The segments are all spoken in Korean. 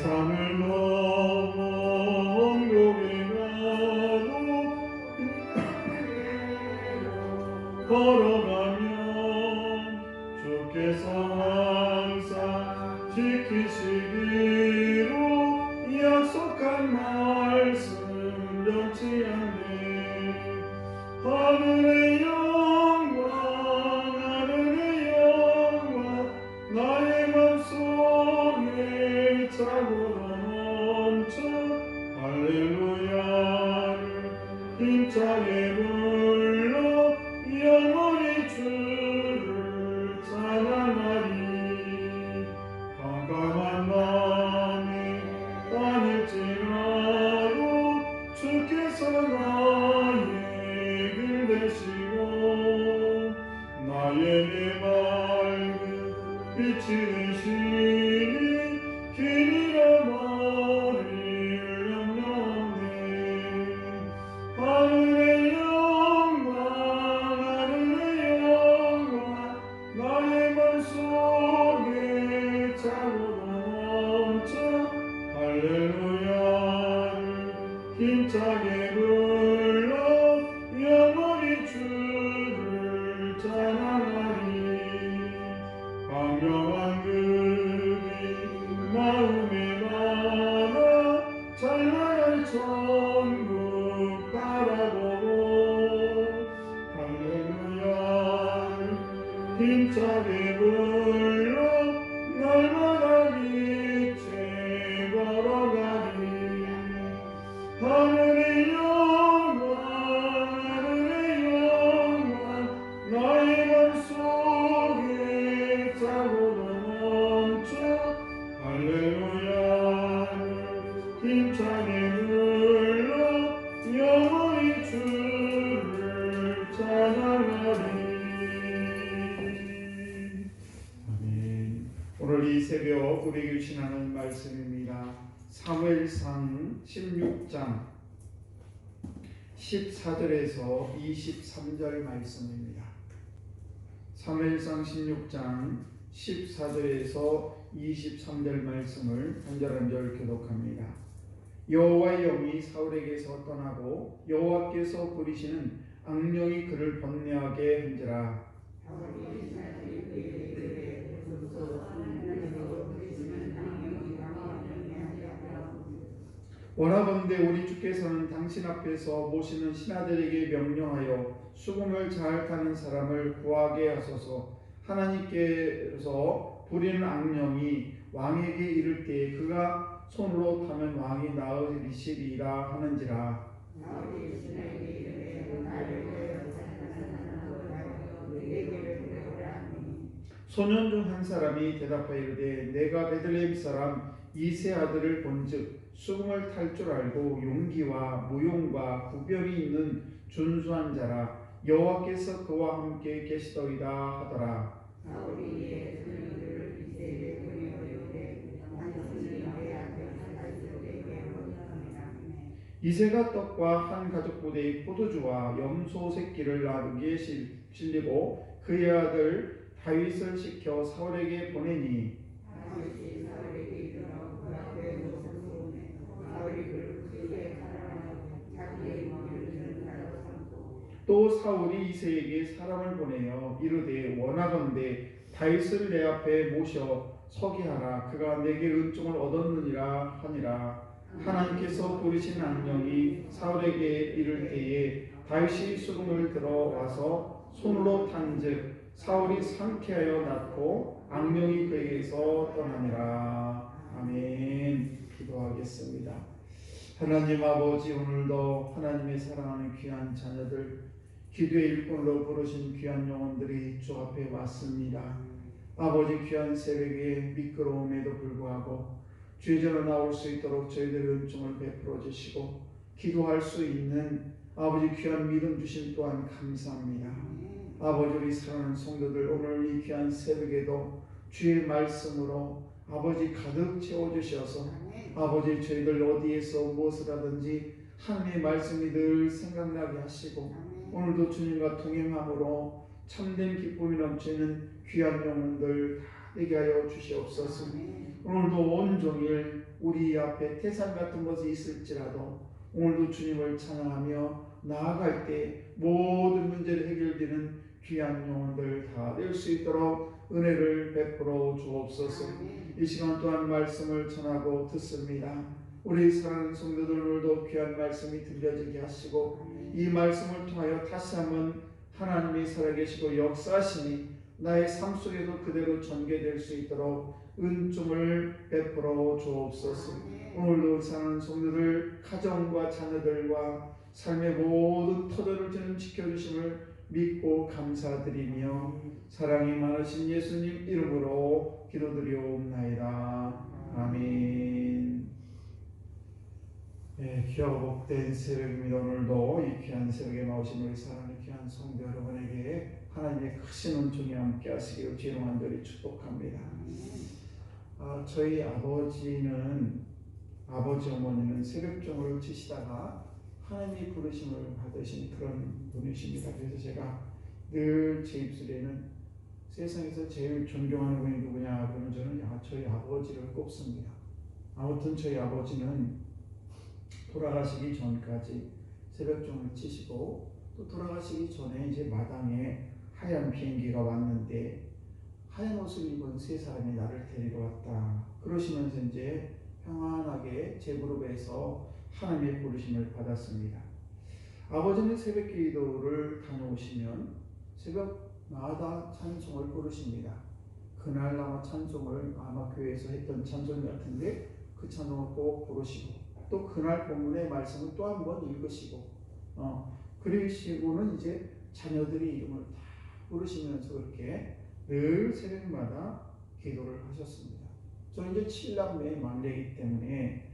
세상을 넘어 원곡에 가도 걸어가면 주께서 항상 지키시기로 약속한 말씀 변치 않네 하늘의 천국 바라보고 할렐루야를 힘차게 불 주신 하나님 말씀입니다 사무엘상 16장 14절에서 23절 말씀입니다. 사무엘상 16장 14절에서 23절 말씀을 한절 한절 교독합니다. 여호와의 영이 사울에게서 떠나고 여호와께서 부리시는 악령이 그를 번뇌하게 한지라 원하건대 우리 주께서는 당신 앞에서 모시는 신하들에게 명령하여 수금을 잘 타는 사람을 구하게 하소서. 하나님께서 부리는 악령이 왕에게 이를 때에 그가 손으로 타면 왕이 나으리시리라 하는지라. 소년 중 한 사람이 대답하여 이르되 내가 베들레헴 사람 이세 아들을 본즉 수금을 탈 줄 알고 용기와 무용과 구별이 있는 준수한 자라 여호와께서 그와 함께 계시더이다 하더라. 이세가 떡과 한 가족 부대의 포도주와 염소 새끼를 나르기에 실- 실리고 그의 아들 다윗을 시켜 사울에게 보내니 또 사울이 이세에게 사람을 보내어 이르되 원하건대 다윗을 내 앞에 모셔 서게 하라. 그가 내게 은총을 얻었느니라 하니라. 하나님께서 부르신 악령이 사울에게 이를 때에 다윗이 수금을 들어와서 손으로 탄즉 사울이 상쾌하여 낳고 악령이 그에게서 떠나니라. 아멘. 기도하겠습니다 하나님 아버지 오늘도 하나님의 사랑하는 귀한 자녀들 기도의 일꾼으로 부르신 귀한 영혼들이 주 앞에 왔습니다. 아버지 귀한 새벽에 미끄러움에도 불구하고 전에 나올 수 있도록 저희들 은총을 베풀어 주시고 기도할 수 있는 아버지 귀한 믿음 주신 또한 감사합니다. 아버지 우리 사랑하는 성도들 오늘 이 귀한 새벽에도 주의 말씀으로 아버지 가득 채워주셔서 아버지 저희들 어디에서 무엇을 하든지 하나님의 말씀이 늘 생각나게 하시고 오늘도 주님과 동행함으로 참된 기쁨이 넘치는 귀한 영혼들 다 되게 하여 주시옵소서. 오늘도 온종일 우리 앞에 태산 같은 것이 있을지라도 오늘도 주님을 찬양하며 나아갈 때 모든 문제를 해결되는 귀한 영혼들 다 될 수 있도록 은혜를 베풀어 주옵소서. 이 시간 또한 말씀을 전하고 듣습니다. 우리 사랑하는 성도들 오늘도 귀한 말씀이 들려지게 하시고 이 말씀을 통하여 다시 한번 하나님이 살아계시고 역사하시니 나의 삶 속에도 그대로 전개될 수 있도록 은총을 베풀어 주옵소서. 오늘도 사는 성도들 가정과 자녀들과 삶의 모든 터전을 지켜주심을 믿고 감사드리며 사랑이 많으신 예수님 이름으로 기도드리옵나이다. 아멘. 네, 귀하고 복된 새벽입니다. 오늘도 이 귀한 새벽에 나오신 우리 사랑하는 귀한 성도 여러분에게 하나님의 크신 은총이 함께 하시기를 주님 간절히 축복합니다. 아, 저희 아버지는 아버지 어머니는 새벽종을 치시다가 하나님이 부르심을 받으신 그런 분이십니다. 그래서 제가 늘 제 입술에는 세상에서 제일 존경하는 분이 누구냐 그러면 저는 아, 저희 아버지를 꼽습니다. 아무튼 저희 아버지는 돌아가시기 전까지 새벽종을 치시고 또 돌아가시기 전에 이제 마당에 하얀 비행기가 왔는데 하얀 옷을 입은 세 사람이 나를 데리러 왔다. 그러시면서 이제 평안하게 제 무릎에서 하나님의 부르심을 받았습니다. 아버지는 새벽 기도를 다녀오시면 새벽마다 찬송을 부르십니다. 그날 아마 찬송을 아마 교회에서 했던 찬송 같은데 그 찬송을 꼭 부르시고 또 그날 본문의 말씀을 또 한 번 읽으시고 어, 그러시고는 이제 자녀들이 이름을 다 부르시면서 그렇게 늘 새벽마다 기도를 하셨습니다. 저는 이제 칠남매의 막내이기 때문에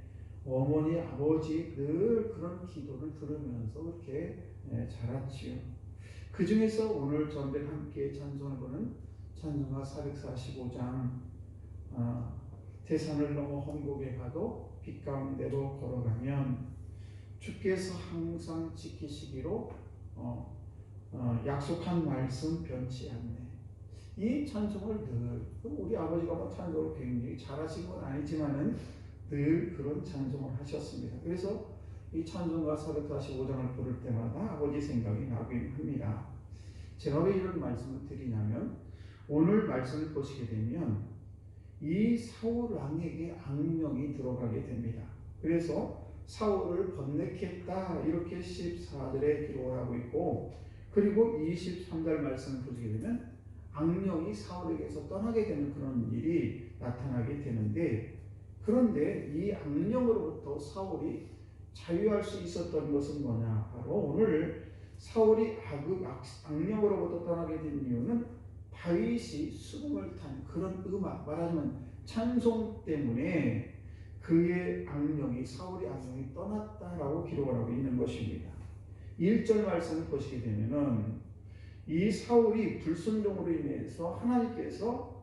어머니, 아버지 늘 그런 기도를 들으면서 그렇게 예, 자랐지요. 그 중에서 오늘 저들 함께 찬송해보는 찬송가 445장 아, 대산을 넘어 홍곡에 가도 빛 가운데로 걸어가면 주께서 항상 지키시기로 어, 어, 약속한 말씀 변치 않네. 이 찬송을 늘 우리 아버지가 뭐 찬송을 굉장히 잘하신 건 아니지만은 늘 그런 찬송을 하셨습니다. 그래서 이 찬송가 445장을 부를 때마다 아버지 생각이 나긴 합니다. 제가 왜 이런 말씀을 드리냐면 오늘 말씀을 보시게 되면 이 사울 왕에게 악령이 들어가게 됩니다. 그래서 사울을 번뇌했다 이렇게 14절에 기록을 하고 있고 그리고 23절 말씀을 보시게 되면 악령이 사울에게서 떠나게 되는 그런 일이 나타나게 되는데 그런데 이 악령으로부터 사울이 자유할 수 있었던 것은 뭐냐? 바로 오늘 사울이 악의 악령으로부터 떠나게 된 이유는 다윗이 수금을 탄 그런 음악 말하자면 찬송 때문에 그의 악령이 사울의 악령이 떠났다라고 기록을 하고 있는 것입니다. 1절 말씀을 보시게 되면은 이 사울이 불순종으로 인해서 하나님께서 아,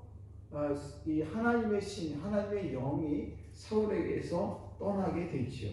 이 하나님의 신, 하나님의 영이 사울에게서 떠나게 되지요.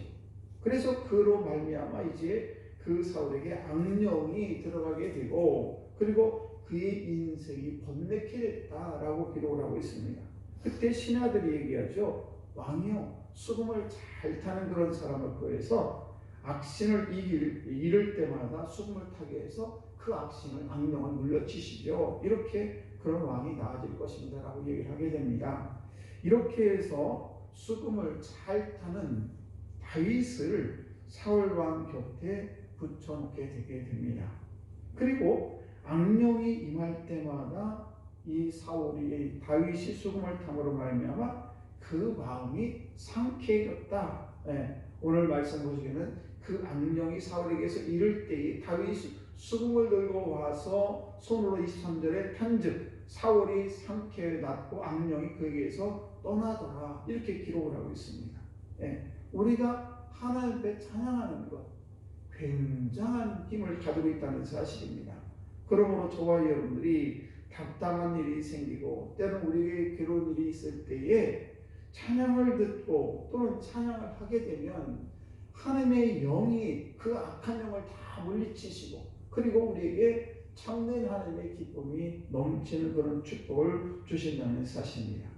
그래서 그로 말미암아 이제 그 사울에게 악령이 들어가게 되고 그리고 그의 인생이 번뇌케 됐다라고 기록을 하고 있습니다. 그때 신하들이 얘기하죠. 왕이요 수금을 잘 타는 그런 사람을 구해서 악신을 이길, 잃을 때마다 수금을 타게 해서 그 악신을 악령을 물려치시죠. 이렇게 그런 왕이 나아질 것입니다. 라고 얘기를 하게 됩니다. 이렇게 해서 수금을 잘 타는 다윗을 사울 왕 곁에 붙여놓게 되게 됩니다. 그리고 악령이 임할 때마다 이 사울이 다윗이 수금을 탐으로 말미암아 그 마음이 상쾌해졌다. 네, 오늘 말씀 보시기에는 그 악령이 사울에게서 이를 때에 다윗이 수금을 들고 와서 손으로 23절에 편즉 사울이 상쾌에 났고 악령이 그에게서 떠나더라 이렇게 기록을 하고 있습니다. 예, 우리가 하나님 앞에 찬양하는 것 굉장한 힘을 가지고 있다는 사실입니다. 그러므로 저와 여러분들이 답답한 일이 생기고 때는 우리에게 괴로운 일이 있을 때에 찬양을 듣고 또는 찬양을 하게 되면 하나님의 영이 그 악한 영을 다 물리치시고 그리고 우리에게 참된 하나님의 기쁨이 넘치는 그런 축복을 주신다는 사실입니다.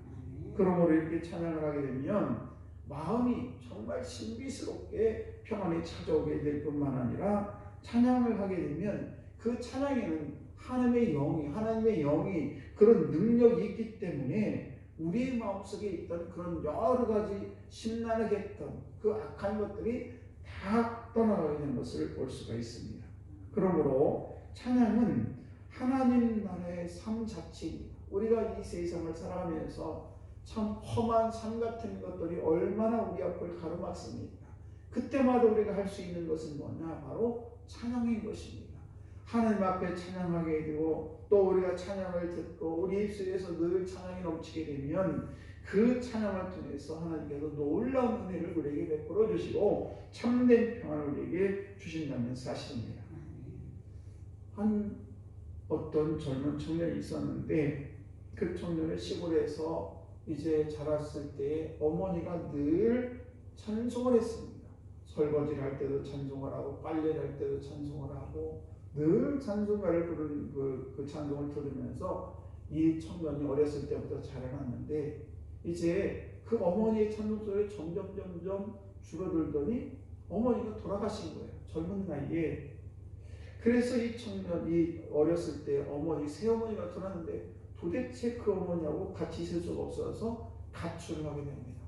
그러므로 이렇게 찬양을 하게 되면 마음이 정말 신비스럽게 평안이 찾아오게 될 뿐만 아니라 찬양을 하게 되면 그 찬양에는 하나님의 영이 하나님의 영이 그런 능력이 있기 때문에 우리의 마음속에 있던 그런 여러 가지 심란하게 했던 그 악한 것들이 다 떠나가게 되는 것을 볼 수가 있습니다. 그러므로 찬양은 하나님 나라의 삶 자체입니다. 우리가 이 세상을 살아가면서 참 험한 삶 같은 것들이 얼마나 우리 앞을 가로막습니까? 그때마다 우리가 할 수 있는 것은 뭐냐? 바로 찬양인 것입니다. 하나님 앞에 찬양하게 되고 또 우리가 찬양을 듣고 우리 입술에서 늘 찬양이 넘치게 되면 그 찬양을 통해서 하나님께서 놀라운 은혜를 우리에게 베풀어 주시고 참된 평안을 우리에게 주신다는 사실입니다. 한 어떤 젊은 청년이 있었는데 그 청년의 시골에서 이제 자랐을 때 어머니가 늘 찬송을 했습니다. 설거지를 할 때도 찬송을 하고 빨래를 할 때도 찬송을 하고 늘 찬송가를 부르는 그, 그 찬송을 들으면서 이 청년이 어렸을 때부터 자라났는데 이제 그 어머니의 찬송 소리 점점 점점 줄어들더니 어머니가 돌아가신 거예요. 젊은 나이에. 그래서 이 청년이 어렸을 때 어머니 새어머니가 돌아왔는데 도대체 그 어머니하고 같이 있을 수가 없어서 가출을 하게 됩니다.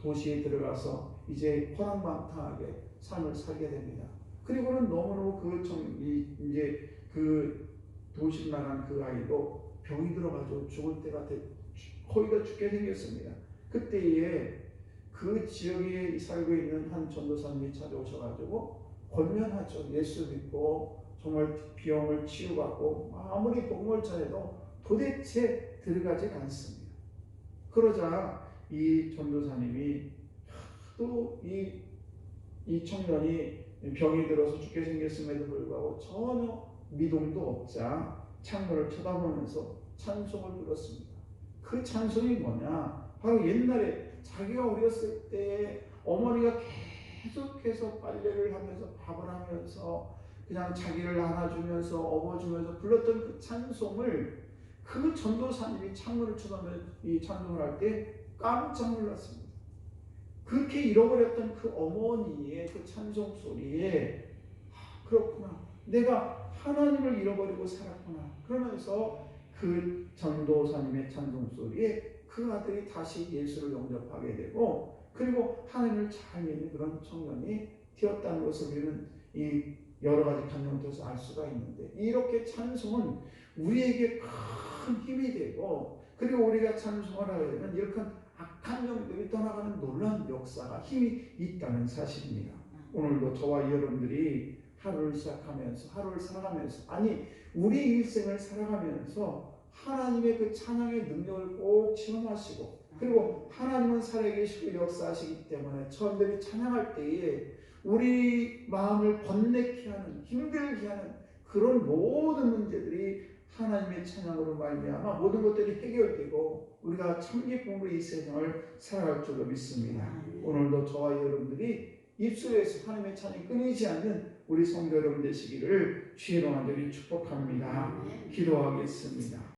도시에 들어가서 이제 호랑방탕하게 삶을 살게 됩니다. 그리고는 너무너무 그 청, 이, 이제 그 도시 나간 그 아이도 병이 들어가지고 죽을 때가 되, 거의 다 죽게 생겼습니다. 그때에 그 지역에 살고 있는 한 전도사님이 찾아오셔가지고 권면하죠. 예수 믿고 정말 비용을 치유받고 아무리 복음을 전해도 도대체 들어가지 않습니다. 그러자 이 전도사님이 또 이 이 청년이 병이 들어서 죽게 생겼음에도 불구하고 전혀 미동도 없자 창문을 쳐다보면서 찬송을 불렀습니다. 그 찬송이 뭐냐? 바로 옛날에 자기가 어렸을 때 어머니가 계속해서 빨래를 하면서 밥을 하면서 그냥 자기를 안아주면서 업어주면서 불렀던 그 찬송을 그 전도사님이 창문을 쳐다보면서 이 찬송을 할 때 깜짝 놀랐습니다. 그렇게 잃어버렸던 그 어머니의 그 찬송 소리에 아, 그렇구나. 내가 하나님을 잃어버리고 살았구나. 그러면서 그 전도사님의 찬송 소리에 그 아들이 다시 예수를 영접하게 되고 그리고 하나님을 잘 믿는 그런 청년이 되었다는 것을 우리는 이 여러 가지 감정을 통해서 알 수가 있는데 이렇게 찬송은 우리에게 큰 힘이 되고 그리고 우리가 찬송을 하게 되면 이렇게 악한 영들이 떠나가는 놀라운 역사가 힘이 있다는 사실입니다. 오늘도 저와 여러분들이 하루를 시작하면서 하루를 살아가면서 아니 우리 일생을 살아가면서 하나님의 그 찬양의 능력을 꼭 체험하시고 그리고 하나님은 살아계시고 역사하시기 때문에 저들이 찬양할 때에 우리 마음을 번뇌케 하는 힘들게 하는 그런 모든 문제들이 하나님의 찬양으로 말미암아 모든 것들이 해결되고 우리가 참기쁨으로 이 세상을 살아갈 줄로 믿습니다. 오늘도 저와 여러분들이 입술에서 하나님의 찬양이 끊이지 않는 우리 성도 여러분 되시기를 주의 이름으로 축복합니다. 기도하겠습니다.